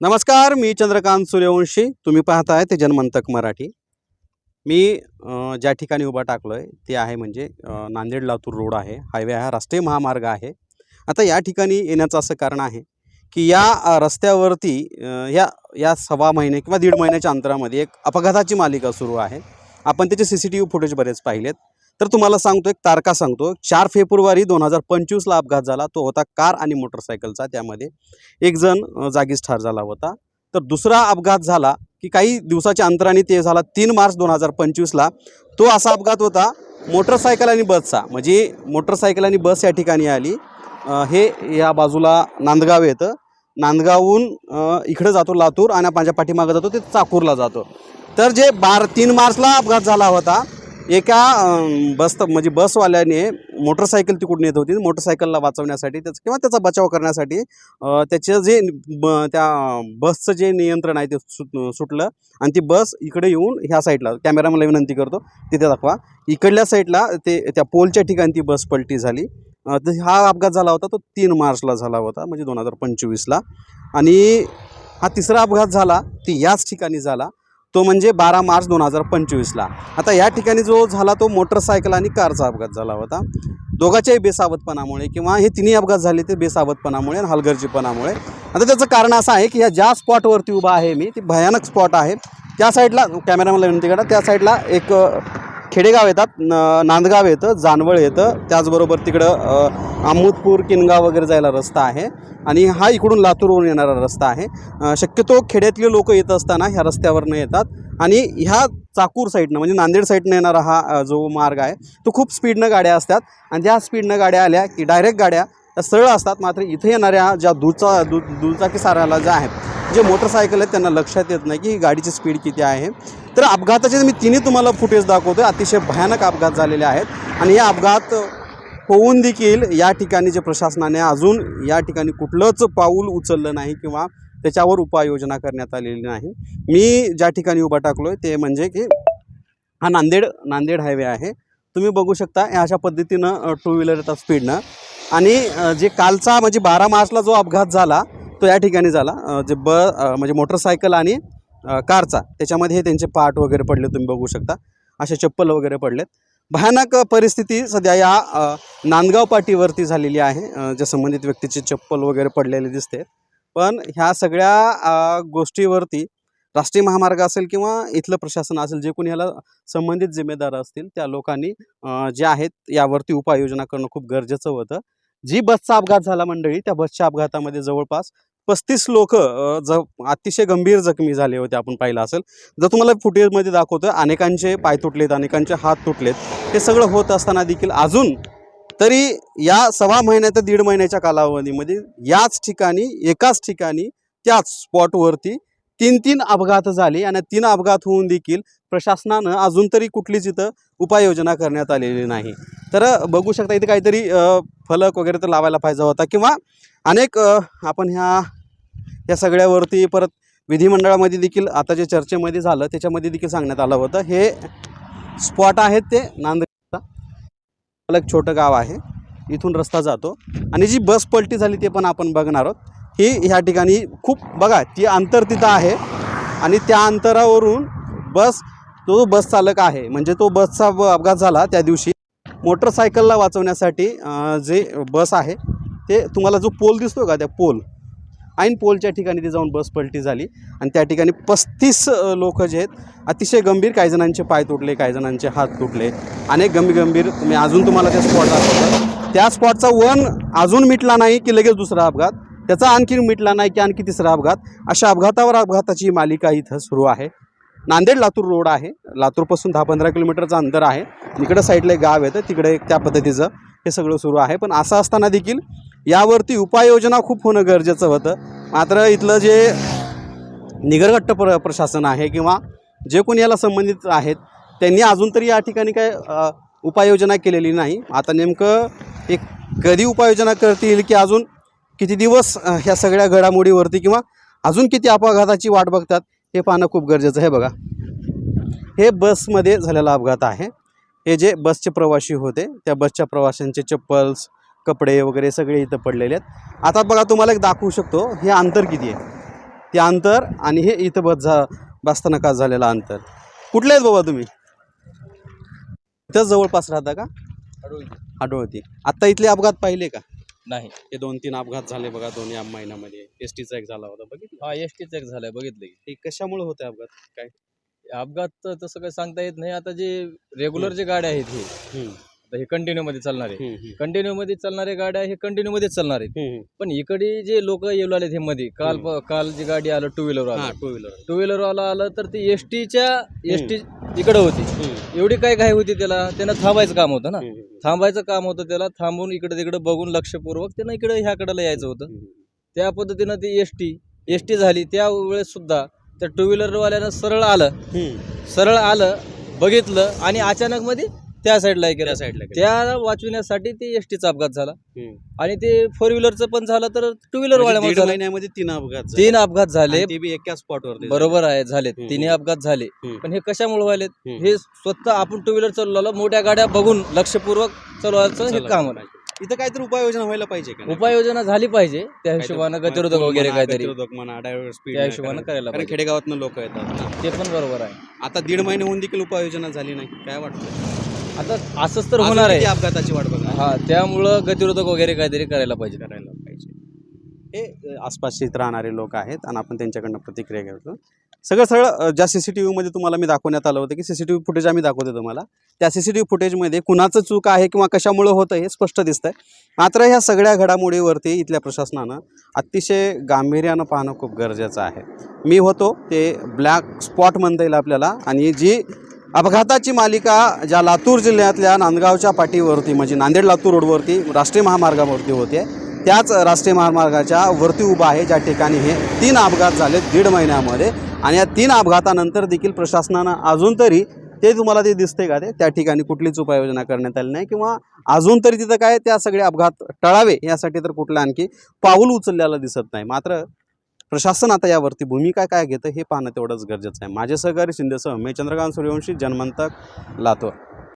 नमस्कार मी चंद्रकांत सूर्यवंशी. तुम्ही पाहताय ते जनमंतक मराठी. मी ज्या ठिकाणी उभा टाकलो आहे ते आहे म्हणजे नांदेड लातूर रोड आहे. हायवे हा राष्ट्रीय महामार्ग आहे. आता या ठिकाणी येण्याचं असं कारण आहे की या रस्त्यावरती या या सव्वा महिने किंवा दीड महिन्याच्या अंतरामध्ये एक अपघाताची मालिका सुरू आहे. आपण त्याचे C C T V footage बरेच पाहिलेत. तर तुम्हाला सांगतो एक तारखा सांगतो चार फेब्रुवारी दोन हजार पंचवीसला अपघात झाला. तो होता कार आणि मोटरसायकलचा. त्यामध्ये एक जण जागीच ठार झाला होता. तर दुसरा अपघात झाला की काही दिवसाच्या अंतराने ते झाला तीन मार्च दोन हजार पंचवीसला. तो असा अपघात होता मोटरसायकल आणि बसचा. म्हणजे मोटरसायकल आणि बस या ठिकाणी आली. हे या बाजूला नांदगाव येतं. नांदगावहून इकडं जातो लातूर आणि माझ्या पाठीमागं जातो ते चाकूरला जातो. तर जे बार तीन मार्चला अपघात झाला होता एका बस म्हणजे बसवाल्याने मोटरसायकल तिकडून येत होती. मोटरसायकलला वाचवण्यासाठी त्याचं किंवा त्याचा बचाव करण्यासाठी त्याचं जे ब त्या बसचं जे नियंत्रण आहे ते सुट सुटलं. आणि ती बस इकडे येऊन ह्या साईडला कॅमेरा मला विनंती करतो तिथे दाखवा. इकडल्या साईडला ते त्या पोलच्या ठिकाणी ती बस पलटी झाली. तर हा अपघात झाला होता तो तीन मार्चला झाला होता म्हणजे दोन हजार पंचवीसला. आणि हा तिसरा अपघात झाला ती याच ठिकाणी झाला. तो म्हणजे बारा मार्च दोन हजार पंचवीसला. आता या ठिकाणी जो झाला तो मोटरसायकल आणि कारचा अपघात झाला होता. दोघाच्याही बेसावधपणामुळे किंवा हे तिन्ही अपघात झाले ते बेसावधपणामुळे आणि हलगर्जीपणामुळे. आता त्याचं कारण असं आहे की या ज्या स्पॉटवरती उभा आहे मी ती भयानक स्पॉट आहे. त्या साईडला कॅमेरामॅनला विनंती करा त्या साईडला एक खेडेगाव येतात न नांदगाव येतं जानवळ येतं त्याचबरोबर तिकडं आमोदपूर किनगाव वगैरे जायला रस्ता आहे आणि हा इकडून लातूरवरून येणारा रस्ता आहे. शक्यतो खेड्यातले लोक येत असताना ह्या रस्त्यावरनं येतात आणि ह्या चाकूर साईडनं म्हणजे नांदेड साईडनं येणारा हा जो मार्ग आहे तो खूप स्पीडनं गाड्या असतात आणि त्या स्पीडनं गाड्या आल्या की डायरेक्ट गाड्या सरळ असतात मात्र इथे येणाऱ्या ज्या दुचा दु दुचाकी साऱ्याला ज्या आहेत जे मोटरसायकल आहेत त्यांना लक्षात येत नाही की ही गाडीची स्पीड किती आहे. तर अपघाताचे मी तिन्ही तुम्हाला फुटेज दाखवतो अतिशय भयानक अपघात झालेले आहेत. आणि हे अपघात होऊन देखील या ठिकाणी जे प्रशासनाने अजून या ठिकाणी कुठलंच पाऊल उचललं नाही किंवा त्याच्यावर उपाययोजना करण्यात आलेली नाही. मी ज्या ठिकाणी उभा टाकलो आहे ते म्हणजे की हा नांदेड नांदेड हायवे आहे. तुम्ही बघू शकता या अशा पद्धतीनं टू व्हीलर येतात स्पीडनं आणि जे कालचा म्हणजे बारा मार्चला जो अपघात झाला तो या ठिकाणी झाला. जे ब म्हणजे मोटरसायकल आणि कारचा त्याच्यामध्ये हे त्यांचे पार्ट वगैरे पडले तुम्ही बघू शकता. असे चप्पल वगैरे पडलेत. भयानक परिस्थिती सध्या या नांदगाव पाटीवरती झालेली आहे. ज्या संबंधित व्यक्तीचे चप्पल वगैरे पडलेले दिसते पण ह्या सगळ्या गोष्टीवरती राष्ट्रीय महामार्ग असेल किंवा इथलं प्रशासन असेल जे कोणी ह्याला संबंधित जिम्मेदार असतील त्या लोकांनी जे आहेत यावरती उपाययोजना करणं खूप गरजेचं होतं. जी बसचा अपघात झाला मंडळी त्या बसच्या अपघातामध्ये जवळपास पस्तीस लोक ज अतिशय गंभीर जखमी झाले होते आपण पाहिलं असेल. जर तुम्हाला फुटेजमध्ये दाखवतं अनेकांचे पाय तुटलेत अनेकांचे हात तुटलेत. हे सगळं होत असताना देखील अजून तरी या सव्वा महिन्या ते दीड महिन्याच्या कालावधीमध्ये याच ठिकाणी एकाच ठिकाणी त्याच स्पॉटवरती तीन तीन अपघात झाले आणि तीन अपघात होऊन देखील प्रशासनानं अजून तरी कुठलीच इथं उपाययोजना करण्यात आलेली नाही. तर बघू शकता इथे काहीतरी फलक वगैरे तर लावायला पाहिजे होता किंवा अनेक आपण ह्या या सगळ्यावरती परत विधिमंडळामध्ये देखील आता जे चर्चेमध्ये झालं त्याच्यामध्ये देखील सांगण्यात आलं होतं. हे स्पॉट आहेत ते नांदेडचा. फलक एक छोटं गाव आहे. इथून रस्ता जातो. आणि जी बस पलटी झाली ते पण आपण बघणार आहोत. ही ह्या ठिकाणी खूप बघा ती अंतर तिथं आहे. आणि त्या अंतरावरून बस तो जो बस चालक आहे. म्हणजे तो बसचा अपघात झाला त्या दिवशी. मोटरसायकलला वाचवण्यासाठी जे बस आहे ते तुम्हाला जो पोल दिसतो का त्या पोल? ऐन पोलच्या ठिकाणी ती जाऊन बस पलटी झाली. आणि त्या ठिकाणी पस्तीस लोक जे आहेत अतिशय गंभीर काही जणांचे पाय तुटले काही जणांचे हात तुटले. अनेक गंभीर गंभीर तुम्ही अजून तुम्हाला त्या स्पॉट दाखवतात त्या स्पॉटचा वन अजून मिटला नाही की लगेच दुसरा अपघात. त्याचा आणखी मिटला नाही की आणखी तिसरा अपघात. अशा अपघातावर अपघाताची मालिका इथं सुरू आहे. नांदेड लातूर रोड आहे. लातूरपासून दहा पंधरा किलोमीटरचं अंतर आहे. इकडं साईडला एक गाव येतं. तिकडे एक त्या पद्धतीचं हे सगळं सुरू आहे. पण असं असताना देखील यावरती उपाययोजना खूप होणं गरजेचं होतं. मात्र इथलं जे निगरघट्ट प्र प्रशासन आहे किंवा जे कोणी याला संबंधित आहेत त्यांनी अजून तरी या ठिकाणी काय उपाययोजना केलेली नाही. आता नेमकं एक कधी उपाययोजना करतील की अजून किती दिवस ह्या सगळ्या घडामोडीवरती किंवा अजून किती अपघाताची वाट बघतात हे पाहणं खूप गरजेचं आहे. बघा. हे बसमध्ये झालेला अपघात आहे. हे जे बसचे प्रवासी होते त्या बसच्या प्रवाशांचे चप्पल्स कपडे वगैरे सगळे इथं पडलेले आहेत. आता बघा तुम्हाला एक दाखवू शकतो हे अंतर किती आहे? ते अंतर आणि हे इथं बस झा बसताना का झालेलं अंतर? कुठले आहेत बाबा तुम्ही? इथंच जवळपास राहता का? आढळती आत्ता इथले अपघात पाहिले का? नाही. हे दोन तीन अपघात झाले बघा दोन या महिन्यामध्ये. एस टीचा एक झाला होता बघितलं? हा एस टीच एक झालाय बघितलं की. हे कशामुळे होते अपघात? काय? अपघात तर तसं काही सांगता येत नाही. आता जे रेग्युलर जे गाड्या आहेत हे हम्म, आता हे कंटिन्यू मध्ये चालणारे हम्म, हम्म, कंटिन्यू मध्ये चालणारे गाड्या हे कंटिन्यू मध्ये चालणार आहेत. हम्म, पण इकडे जे लोक येऊ लागलेत हे मध्ये काल काल जी गाडी आलं टू व्हीलर हा आलं टू व्हीलर टू व्हीलर वाला आलं तर ती एस टीच्या एस टी इकडे होती. एवढी काय घाई होती त्याला? त्यांना थांबायचं काम होतं ना. थांबायचं काम होतं त्याला थांबून इकडे तिकडे बघून लक्षपूर्वक त्यांना इकडे ह्याकडे यायचं होतं. त्या पद्धतीनं ती एस टी एस टी झाली. त्या वेळेस सुद्धा त्या टू व्हीलरवाल्यानं सरळ आलं. सरळ आलं बघितलं आणि अचानक मध्ये त्या साईडला गेलं. त्या साईडला त्या वाचविण्यासाठी ते एस टीचा अपघात झाला. आणि ते फोर व्हीलरचं पण झालं तर टू व्हीलर म्हणजे वाल्या दीड झालं. महिन्यामध्ये तीन अपघात झाले. तीन अपघात झाले. आणि ते बी एका स्पॉटवर बरोबर आहे हम्म. तिन्ही अपघात झाले. हम्म. पण हे कशामुळे व्हायलेत. हे स्वतः आपण टू व्हीलर चालवलं मोठ्या गाड्या बघून लक्षपूर्वक चालवायचं हे काम आहे. इथं काहीतरी उपाययोजना व्हायला पाहिजे का नाही? उपाययोजना झाली पाहिजे. त्या काहीतरी हिशोबानं गतिरोधक वगैरे काहीतरी. गतिरोधक म्हणा ड्रायव्हर स्पीड त्या हिशोबानं करायला कारण पाहिजे. खेडेगावातनं लोक येतात. ते पण बरोबर आहे. आता दीड महिने होऊन देखील उपाययोजना झाली नाही. काय वाटतं आता असंच तर होणार आहे. अपघाताची वाट बघा हा त्यामुळं गतिरोधक वगैरे काहीतरी करायला पाहिजे. करायला पाहिजे. हे आसपासचे राहणारे लोक आहेत आणि आपण त्यांच्याकडनं प्रतिक्रिया घेतो सगळं सगळं अ, ज्या सी सी टी व्हीमध्ये तुम्हाला मी दाखवण्यात आलं होतं की C C T V footage आम्ही दाखवतो तुम्हाला. त्या सी सी टी व्ही फुटेजमध्ये कुणाचं चूक आहे किंवा कशामुळं होतं हे स्पष्ट दिसतंय. मात्र ह्या सगळ्या घडामोडीवरती इथल्या प्रशासनानं अतिशय गांभीर्यानं पाहणं खूप गरजेचं आहे. मी होतो ते ब्लॅक स्पॉट म्हणता येईल आपल्याला आणि जी अपघाताची मालिका ज्या लातूर जिल्ह्यातल्या नांदगावच्या पाठीवरती म्हणजे नांदेड लातूर रोडवरती राष्ट्रीय महामार्गावरती होते त्याच राष्ट्रीय महामार्गाच्या वरती उभा आहे. ज्या ठिकाणी हे तीन अपघात झाले दीड महिन्यामध्ये आणि या तीन अपघातानंतर देखील प्रशासनानं अजून तरी ते तुम्हाला ते दिसते का ते? त्या ठिकाणी कुठलीच उपाययोजना करण्यात आली नाही किंवा अजून तरी तिथं काय त्या सगळे अपघात टळावे यासाठी तर कुठलं आणखी पाऊल उचललेलं दिसत नाही. मात्र प्रशासन आता यावरती भूमिका काय घेतं हे पाहणं तेवढंच गरजेचं आहे. माझे सहकारी शिंदेसह मी चंद्रकांत सूर्यवंशी जन्मंतक लातूर.